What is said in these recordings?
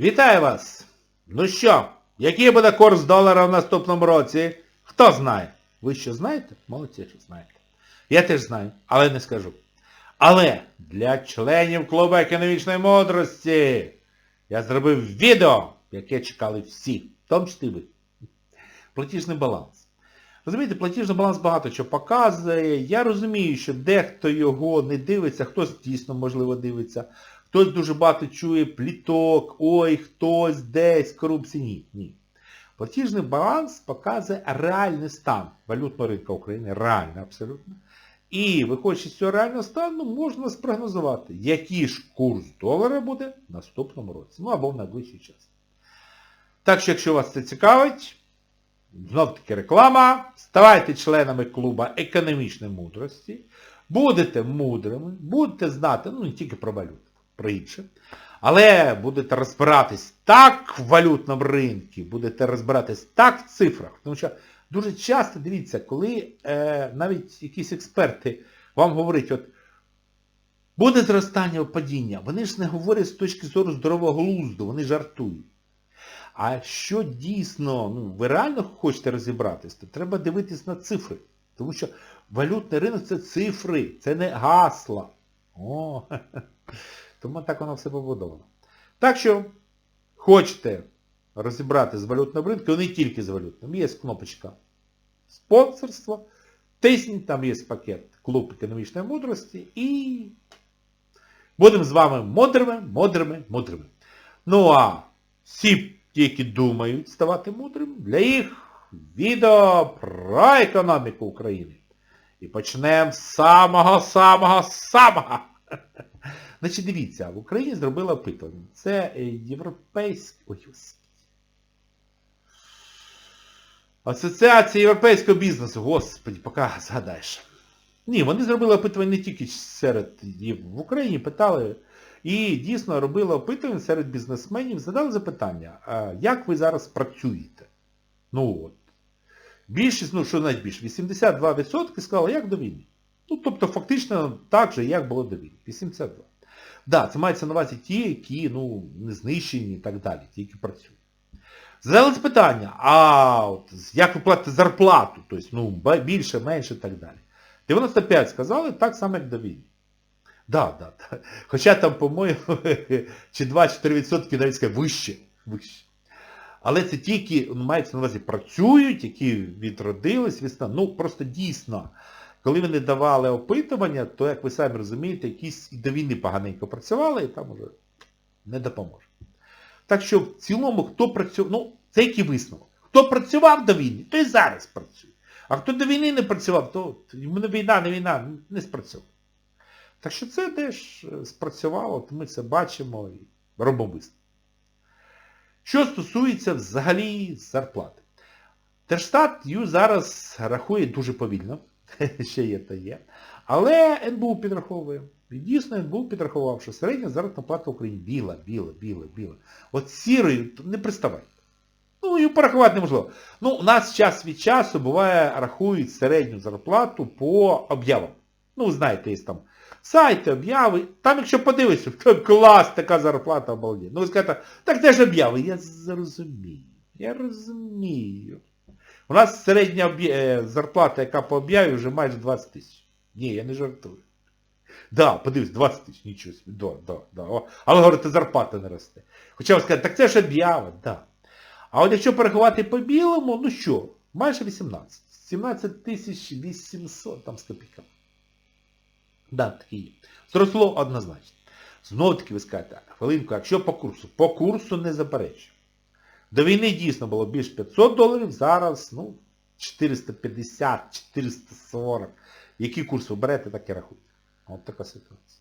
Вітаю вас! Ну що, який буде курс долара в наступному році? Хто знає? Ви що знаєте? Молодці, що знаєте. Я теж знаю, але не скажу. Але для членів клубу економічної мудрості я зробив відео, яке чекали всі, в тому числі ви. Платіжний баланс. Розумієте, платіжний баланс багато що показує. Я розумію, що дехто його не дивиться, хтось дійсно, можливо, дивиться. Хтось дуже багато чує пліток, ой, хтось десь, корупції. Ні, ні. Платіжний баланс показує реальний стан валютного ринку України, реальний абсолютно. І виходячи з цього реального стану, можна спрогнозувати, який ж курс долара буде в наступному році. Ну або в найближчий час. Так що, якщо вас це цікавить, знов таки реклама, ставайте членами клуба економічної мудрості, будете мудрими, будете знати, ну не тільки про валюту, про інше, але будете розбиратись так в валютному ринку, будете розбиратись так в цифрах. Тому що дуже часто, дивіться, коли е, навіть якісь експерти вам говорять, от буде зростання падіння, вони ж не говорять з точки зору здорового глузду, вони жартують. А що дійсно, ну, ви реально хочете розібратись, то треба дивитись на цифри. Тому що валютний ринок це цифри, це не гасла. О, тому так воно все побудовано. Так що, хочете розібрати з валютним ринком, не тільки з валютним, є кнопочка спонсорства, тисніть, там є пакет Клуб економічної мудрості і будемо з вами мудрими, мудрими, мудрими. Ну а всі, ті, які думають ставати мудрими, для їх відео про економіку України. І почнемо з самого-самого-самого. Значить, дивіться, в Україні зробили опитування. Це е, європейський... Асоціація європейського бізнесу. Господи, поки згадаєш. Ні, вони зробили опитування не тільки серед в Україні, питали. І дійсно робили опитування серед бізнесменів, задали запитання, а як ви зараз працюєте? Ну от. Більшість, ну що навіть більше, 82% сказали, як до війни. Ну, тобто фактично так же, як було до війни. 82%. Да, це мається на увазі ті, які ну, не знищені і так далі, ті, які працюють. Задали питання, а от, як ви платите зарплату, тобто ну, більше, менше і так далі. 95 сказали так само, як до війни. Да, да, да. Хоча там, по-моєму, чи 2-4% навіть сказали вище. вище. Але це ті, які ну, мається на увазі працюють, які відродились, весна. Ну, просто дійсно, коли вони давали опитування, то, як ви самі розумієте, якісь і до війни поганенько працювали, і там уже не допоможе. Так що в цілому, хто працював, ну, це який висновок. Хто працював до війни, той зараз працює. А хто до війни не працював, то не війна, не війна, не спрацьовує. Так що це теж е, спрацювало, от ми це бачимо і робимо висновок. Що стосується взагалі зарплати. Держстат її зараз рахує дуже повільно, ще є та є. Але НБУ підраховує. І дійсно НБУ підрахував, що середня заробітна плата в Україні біла, біла, біла, біла. От сірою не приставай. Ну, і порахувати неможливо. Ну, у нас час від часу буває, рахують середню зарплату по об'явам. Ну, знаєте, є там сайти, об'яви. Там, якщо подивишся, то клас, така зарплата обалденна. Ну, ви скажете, так це ж об'яви. Я зрозумію. Я розумію. У нас середня е, зарплата, яка по об'яві, вже майже 20 тисяч. Ні, я не жартую. Да, подивись, 20 тисяч, нічого. Да, да, да. О, Але говорите, зарплата не росте. Хоча ви скажете, так це ж об'ява, да. А от якщо порахувати по білому, ну що, майже 18. 17 тисяч 800 там з копійками. Да, такі є. Зросло однозначно. Знову таки ви скажете, хвилинку, якщо по курсу? По курсу не заперечую. До війни дійсно було більше 500 доларів, зараз, ну, 450, 440. Який курс ви берете, так і рахуйте. От така ситуація.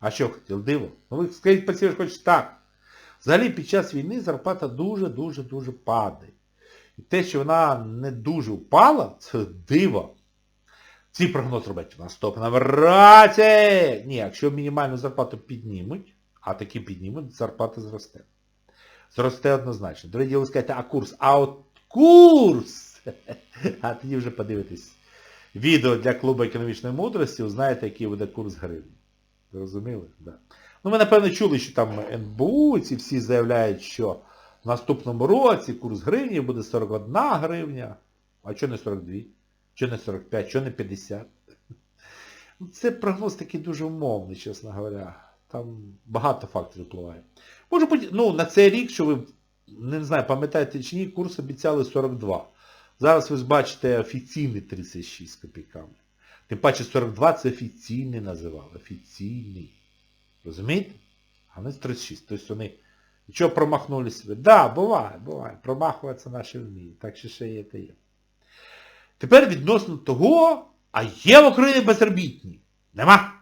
А що хотіли? Диво? Ну ви скажіть пацієнт, хоч так. Взагалі під час війни зарплата дуже-дуже-дуже падає. І те, що вона не дуже впала, це диво. Ці прогноз роблять в наступному році. Ні, якщо мінімальну зарплату піднімуть, а таки піднімуть, зарплата зросте. Зросте однозначно. Друге діло скажете, а курс? А от курс! А тоді вже подивитесь відео для клубу економічної мудрості, узнаєте, який буде курс гривні. Зрозуміли? Да. Ну, ви, напевно, чули, що там НБУ, ці всі заявляють, що в наступному році курс гривні буде 41 гривня. А чого не 42? Чого не 45? Чого не 50? Ну, Це прогноз такий дуже умовний, чесно говоря. Там багато факторів впливає. Може бути, ну, на цей рік, що ви, не знаю, пам'ятаєте чи ні, курс обіцяли 42. Зараз ви бачите офіційний 36 з копійками. Тим паче 42 це офіційний називали. Офіційний. Розумієте? А не 36. Тобто вони нічого промахнули себе. Да, буває, буває. Промахуватися наші вміють. Так що ще є те є. Тепер відносно того, а є в Україні безробітні? Нема?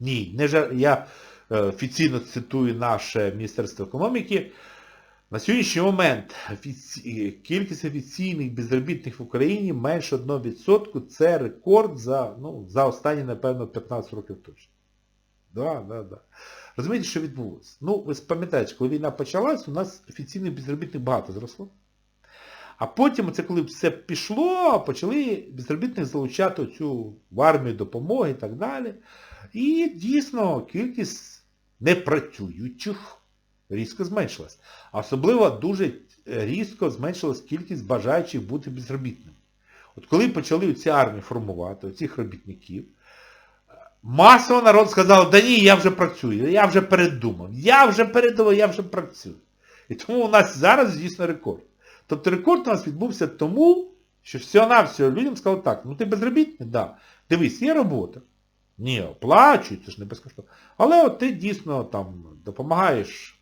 Ні. Не жар... Я офіційно цитую наше Міністерство економіки. На сьогоднішній момент кількість офіційних безробітних в Україні менше 1%. Це рекорд за, ну, за останні, напевно, 15 років точно. Да, да, да. Розумієте, що відбулося? Ну, ви пам'ятаєте, коли війна почалась, у нас офіційних безробітних багато зросло. А потім, це коли все пішло, почали безробітних залучати цю в армію допомоги і так далі. І дійсно кількість непрацюючих різко зменшилась. Особливо дуже різко зменшилась кількість бажаючих бути безробітними. От коли почали ці армії формувати, цих робітників, масово народ сказав, да ні, я вже працюю, я вже передумав, я вже передумав, я вже працюю. І тому у нас зараз дійсно рекорд. Тобто рекорд у нас відбувся тому, що всього-навсього людям сказали так, ну ти безробітний, да. Дивись, є робота. Ні, оплачують, це ж не безкоштовно. Але от ти дійсно там допомагаєш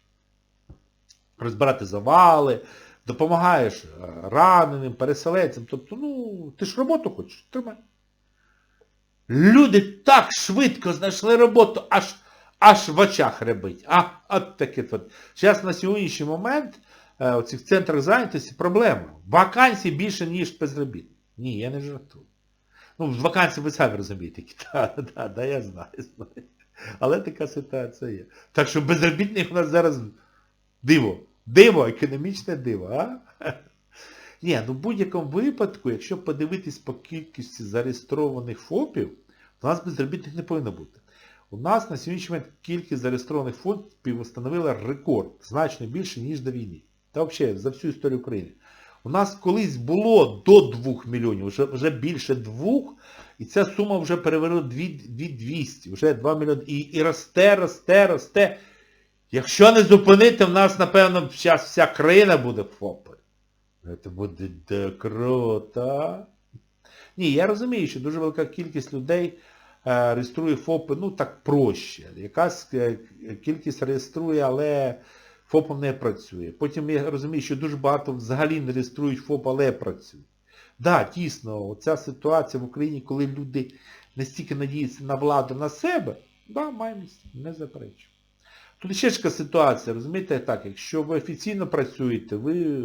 розбирати завали, допомагаєш е, раненим, переселенцям. Тобто, ну, ти ж роботу хочеш, тримай. Люди так швидко знайшли роботу, аж аж в очах ребить. А, от таке от. Зараз на сьогоднішній момент е, у цих центрах зайнятості проблема. Вакансій більше, ніж безробітних. Ні, я не жартую. Ну, з вакансій ви самі розумієте. Так, да, да, я знаю, знаю. Але така ситуація є. Так що безробітних у нас зараз диво. Диво, економічне диво, а? Ні, ну в будь-якому випадку, якщо подивитись по кількості зареєстрованих ФОПів, у нас безробітних не повинно бути. У нас на сьогоднішній момент кількість зареєстрованих ФОПів встановила рекорд, значно більше, ніж до війни. Та взагалі за всю історію України. У нас колись було до 2 мільйонів, вже, вже більше 2, і ця сума вже перевернула 2200, вже 2 мільйони. І, і росте, росте, росте. Якщо не зупинити, в нас, напевно, зараз вся країна буде ФОПи. Це буде де круто. Ні, я розумію, що дуже велика кількість людей е, реєструє ФОПи, ну так проще. Якась е, кількість реєструє, але ФОПом не працює. Потім я розумію, що дуже багато взагалі не реєструють ФОП, але працюють. Так, да, дійсно, ця ситуація в Україні, коли люди настільки надіються на владу, на себе, да, маємо, не заперечую. Тут ще ж ситуація, розумієте, так, якщо ви офіційно працюєте, ви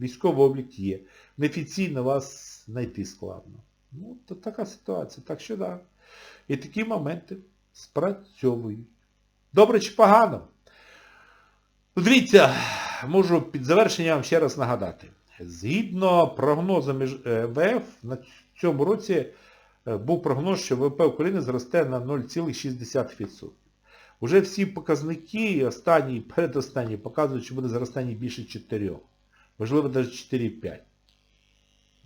військовий облік є, неофіційно вас знайти складно. Ну, то така ситуація. Так що. Да. І такі моменти спрацьовують. Добре чи погано? Ну, Дивіться, можу під завершення вам ще раз нагадати. Згідно прогнозу ВФ, на цьому році був прогноз, що ВВП України зросте на 0,6%. Уже всі показники, останні передостанні, показують, що буде зростання більше 4. Можливо, навіть 4,5. Так,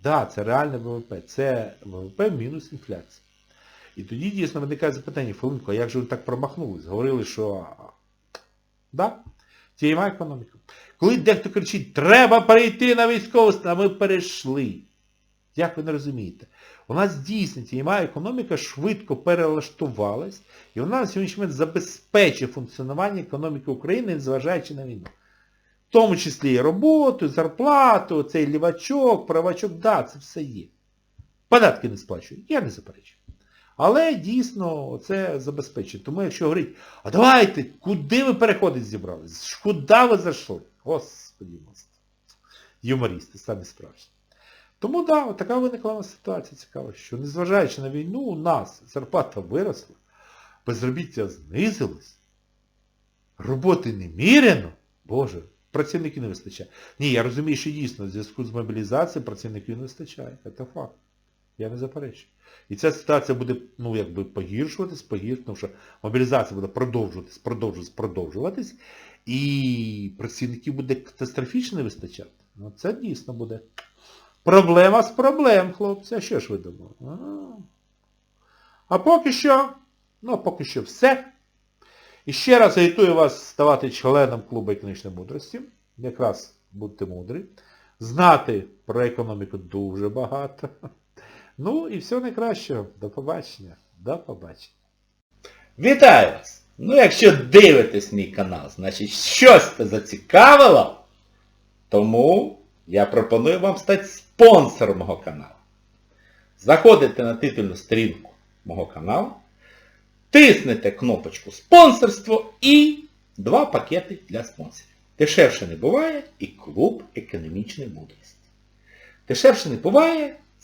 да, це реальне ВВП. Це ВВП мінус інфляція. І тоді дійсно виникає запитання, Филинко, а як же ви так промахнулись? Говорили, що... Да, тієма економіка. Коли дехто кричить, треба перейти на військовость, а ми перейшли. Як ви не розумієте? У нас дійсно тієма економіка швидко перелаштувалась, і вона на сьогоднішній момент забезпечує функціонування економіки України, незважаючи на війну. В тому числі і роботу, зарплату, цей лівачок, правачок, да, це все є. Податки не сплачують, я не заперечую. Але дійсно це забезпечує. Тому якщо говорить, а давайте, куди ви переходить зібрались? Куди ви зайшли? Господи, юмористи, самі справжні. Тому так, да, така виникла ситуація цікава, що незважаючи на війну, у нас зарплата виросла, безробіття знизилось, роботи неміряно, Боже, працівників не вистачає. Ні, я розумію, що дійсно в зв'язку з мобілізацією працівників не вистачає. Це факт. Я не заперечую. І ця ситуація буде, ну, якби погіршуватись, погіршуватись, тому що мобілізація буде продовжуватись, продовжуватись, продовжуватись, і працівників буде катастрофічно вистачати. Ну, це дійсно буде. Проблема з проблем, хлопці. А що ж ви думали? А, а поки що, ну, поки що все. І ще раз агітую вас ставати членом клубу економічної мудрості. Якраз будьте мудрі. Знати про економіку дуже багато. Ну і всього найкращого. До побачення. До побачення. Вітаю вас! Ну якщо дивитесь мій канал, значить щось це зацікавило, тому я пропоную вам стати спонсором мого каналу. Заходите на титульну сторінку мого каналу, тиснете кнопочку спонсорство і два пакети для спонсорів. Дешевше не буває і клуб економічної мудрості. Дешевше не буває,